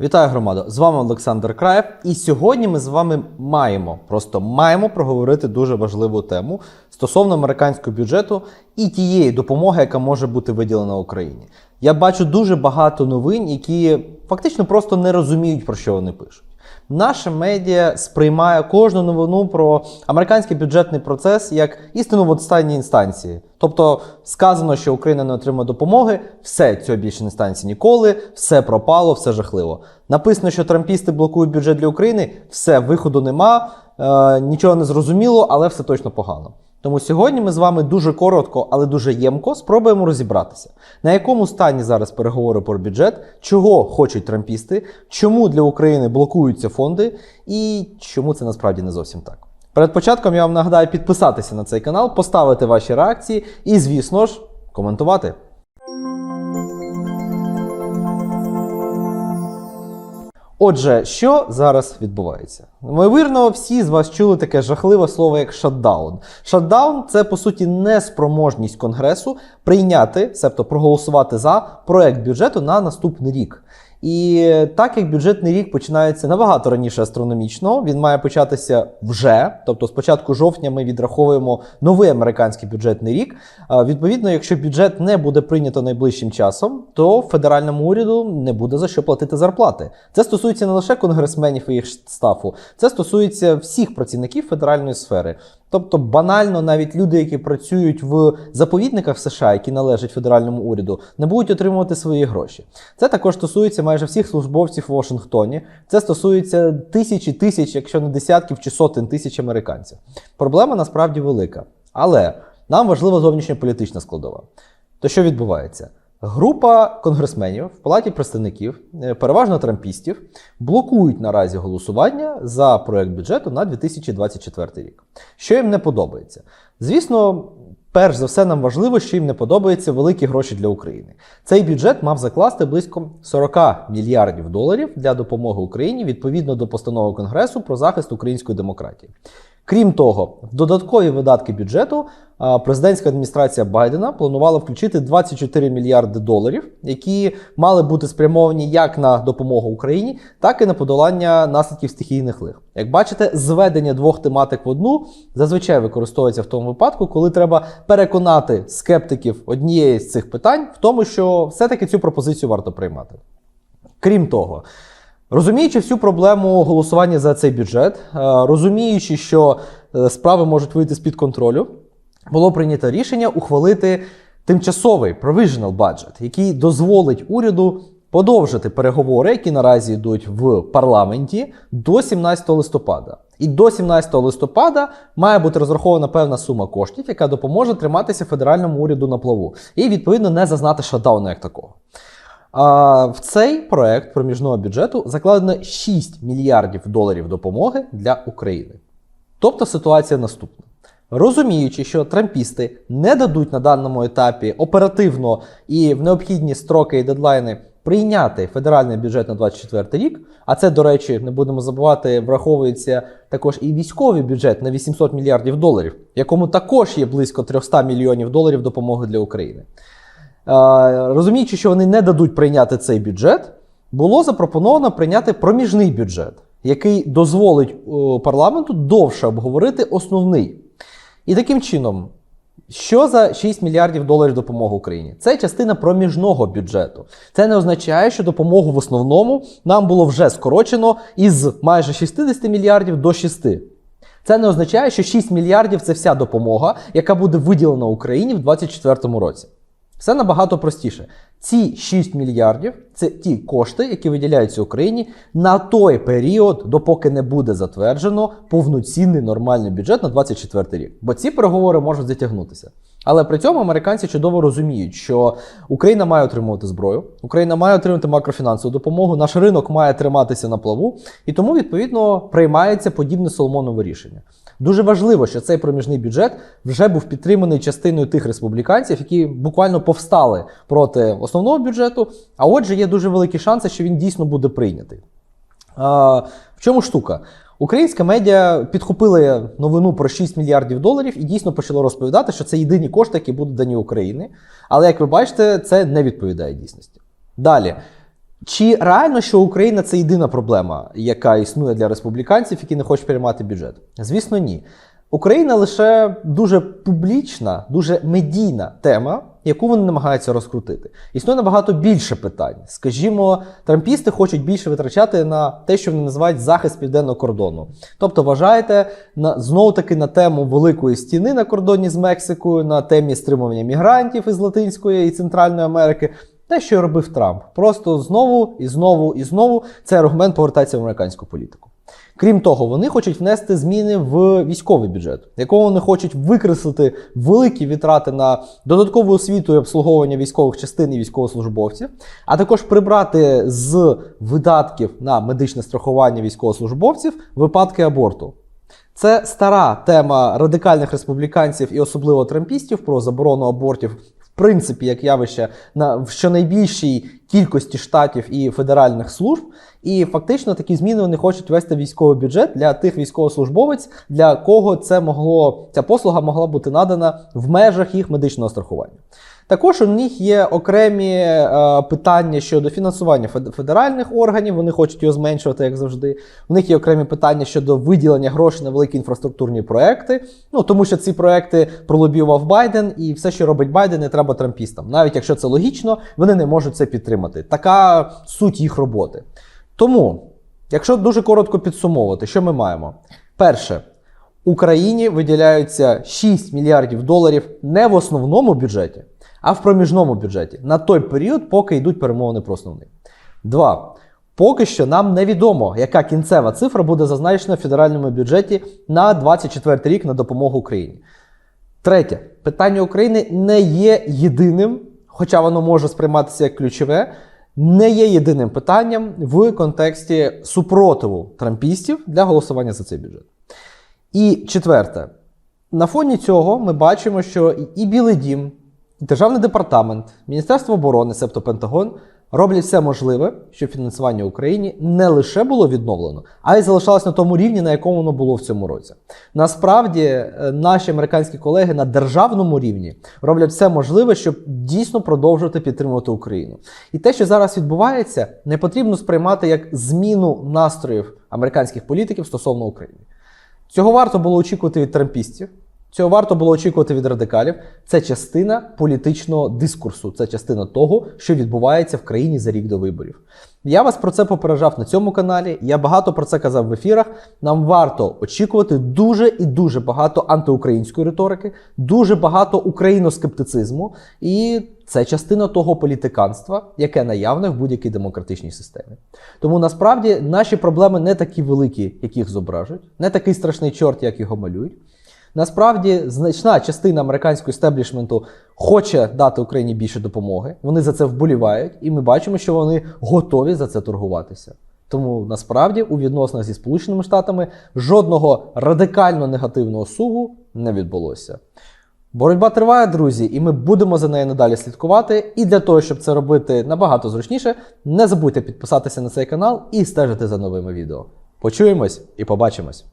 Вітаю громаду! З вами Олександр Краєв. І сьогодні ми з вами маємо, просто маємо проговорити дуже важливу тему стосовно американського бюджету і тієї допомоги, яка може бути виділена Україні. Я бачу дуже багато новин, які фактично просто не розуміють, про що вони пишуть. Наше медіа сприймає кожну новину про американський бюджетний процес як істину в останній інстанції. Тобто сказано, що Україна не отримає допомоги, все цього більше не станеться ніколи, все пропало, все жахливо. Написано, що трампісти блокують бюджет для України, все виходу нема, е, нічого не зрозуміло, але все точно погано. Тому сьогодні ми з вами дуже коротко, але дуже ємко спробуємо розібратися, на якому стані зараз переговори про бюджет, чого хочуть трампісти, чому для України блокуються фонди і чому це насправді не зовсім так. Перед початком я вам нагадаю підписатися на цей канал, поставити ваші реакції і, звісно ж, коментувати. Отже, що зараз відбувається? Ймовірно, всі з вас чули таке жахливе слово як шатдаун. Шатдаун це по суті неспроможність конгресу прийняти, себто проголосувати за проект бюджету на наступний рік. І так як бюджетний рік починається набагато раніше астрономічно, він має початися вже. Тобто, з початку жовтня ми відраховуємо новий американський бюджетний рік. Відповідно, якщо бюджет не буде прийнято найближчим часом, то федеральному уряду не буде за що платити зарплати. Це стосується не лише конгресменів і їх стафу, це стосується всіх працівників федеральної сфери. Тобто банально навіть люди, які працюють в заповідниках США, які належать федеральному уряду, не будуть отримувати свої гроші. Це також стосується майже всіх службовців в Вашингтоні. Це стосується тисячі тисяч, якщо не десятків чи сотень тисяч американців. Проблема насправді велика. Але нам важлива зовнішньополітична складова. То що відбувається? Група конгресменів в палаті представників, е, переважно трампістів, блокують наразі голосування за проект бюджету на 2024 рік. Що їм не подобається? Звісно, перш за все, нам важливо, що їм не подобаються великі гроші для України. Цей бюджет мав закласти близько 40 мільярдів доларів для допомоги Україні відповідно до постанови Конгресу про захист української демократії. Крім того, в додаткові видатки бюджету президентська адміністрація Байдена планувала включити 24 мільярди доларів, які мали бути спрямовані як на допомогу Україні, так і на подолання наслідків стихійних лих. Як бачите, зведення двох тематик в одну зазвичай використовується в тому випадку, коли треба переконати скептиків однієї з цих питань в тому, що все-таки цю пропозицію варто приймати. Крім того, Розуміючи всю проблему голосування за цей бюджет, е, розуміючи, що е, справи можуть вийти з-під контролю, було прийнято рішення ухвалити тимчасовий provisional budget, який дозволить уряду подовжити переговори, які наразі йдуть в парламенті, до 17 листопада. І до 17 листопада має бути розрахована певна сума коштів, яка допоможе триматися федеральному уряду на плаву, і відповідно не зазнати шатдауну як такого. А, В цей проект проміжного бюджету закладено 6 мільярдів доларів допомоги для України. Тобто ситуація наступна. Розуміючи, що трампісти не дадуть на даному етапі оперативно і в необхідні строки і дедлайни прийняти федеральний бюджет на 2024 рік, а це, до речі, не будемо забувати, враховується також і військовий бюджет на 800 мільярдів доларів, якому також є близько 300 мільйонів доларів допомоги для України. Е, розуміючи, що вони не дадуть прийняти цей бюджет, було запропоновано прийняти проміжний бюджет, який дозволить е, парламенту довше обговорити основний. І таким чином, що за 6 мільярдів доларів допомоги Україні? Це частина проміжного бюджету. Це не означає, що допомогу в основному нам було вже скорочено із майже 60 мільярдів до 6. Це не означає, що 6 мільярдів це вся допомога, яка буде виділена Україні в 2024 році. Все набагато простіше. Ці 6 мільярдів це ті кошти, які виділяються Україні на той період, допоки не буде затверджено повноцінний нормальний бюджет на 24 рік. Бо ці переговори можуть затягнутися. Але при цьому американці чудово розуміють, що Україна має отримувати зброю, Україна має отримати макрофінансову допомогу, наш ринок має триматися на плаву, і тому відповідно приймається подібне Соломонове рішення. Дуже важливо, що цей проміжний бюджет вже був підтриманий частиною тих республіканців, які буквально повстали проти основного бюджету. А отже, є дуже великі шанси, що він дійсно буде прийнятий. А, в чому штука? Українська медіа підхопила новину про 6 мільярдів доларів і дійсно почало розповідати, що це єдині кошти, які будуть дані Україні. Але як ви бачите, це не відповідає дійсності. Далі. Чи реально, що Україна це єдина проблема, яка існує для республіканців, які не хочуть приймати бюджет? Звісно, ні. Україна лише дуже публічна, дуже медійна тема, яку вони намагаються розкрутити. Існує набагато більше питань. Скажімо, трампісти хочуть більше витрачати на те, що вони називають захист південного кордону. Тобто, вважаєте на знову таки на тему великої стіни на кордоні з Мексикою, на темі стримування мігрантів із Латинської і Центральної Америки. Те, що робив Трамп, просто знову і знову і знову цей аргумент повертається в американську політику. Крім того, вони хочуть внести зміни в військовий бюджет, якого вони хочуть викреслити великі витрати на додаткову освіту і обслуговування військових частин і військовослужбовців, а також прибрати з видатків на медичне страхування військовослужбовців випадки аборту. Це стара тема радикальних республіканців і особливо трампістів про заборону абортів, принципі, як явище на в щонайбільшій кількості штатів і федеральних служб. І фактично такі зміни вони хочуть вести військовий бюджет для тих військовослужбовець, для кого це могло ця послуга могла бути надана в межах їх медичного страхування. Також у них є окремі е, питання щодо фінансування федеральних органів. Вони хочуть його зменшувати, як завжди. У них є окремі питання щодо виділення грошей на великі інфраструктурні проекти. Ну тому що ці проекти пролобіював Байден, і все, що робить Байден, не треба трампістам. Навіть якщо це логічно, вони не можуть це підтримати. Така суть їх роботи. Тому, якщо дуже коротко підсумовувати, що ми маємо? Перше, Україні виділяються 6 мільярдів доларів не в основному бюджеті, а в проміжному бюджеті на той період, поки йдуть перемовини про основний. Два. Поки що нам невідомо, яка кінцева цифра буде зазначена в федеральному бюджеті на 24 рік на допомогу Україні. Третє, питання України не є єдиним, хоча воно може сприйматися як ключове, не є єдиним питанням в контексті супротиву трампістів для голосування за цей бюджет. І четверте, на фоні цього ми бачимо, що і Білий Дім, Державний департамент, Міністерство оборони, себто Пентагон, роблять все можливе, щоб фінансування Україні не лише було відновлено, а й залишалось на тому рівні, на якому воно було в цьому році. Насправді, е, наші американські колеги на державному рівні роблять все можливе, щоб дійсно продовжувати підтримувати Україну. І те, що зараз відбувається, не потрібно сприймати як зміну настроїв американських політиків стосовно України. Цього варто було очікувати від трампістів. Цього варто було очікувати від радикалів. Це частина політичного дискурсу, це частина того, що відбувається в країні за рік до виборів. Я вас про це попереджав на цьому каналі. Я багато про це казав в ефірах. Нам варто очікувати дуже і дуже багато антиукраїнської риторики, дуже багато україноскептицизму, і це частина того політиканства, яке наявне в будь-якій демократичній системі. Тому насправді наші проблеми не такі великі, яких зображують, не такий страшний чорт, як його малюють. Насправді, значна частина американського істеблішменту хоче дати Україні більше допомоги. Вони за це вболівають, і ми бачимо, що вони готові за це торгуватися. Тому насправді у відносинах зі Сполученими Штатами жодного радикально негативного суву не відбулося. Боротьба триває, друзі, і ми будемо за нею надалі слідкувати. І для того, щоб це робити набагато зручніше, не забудьте підписатися на цей канал і стежити за новими відео. Почуємось і побачимось!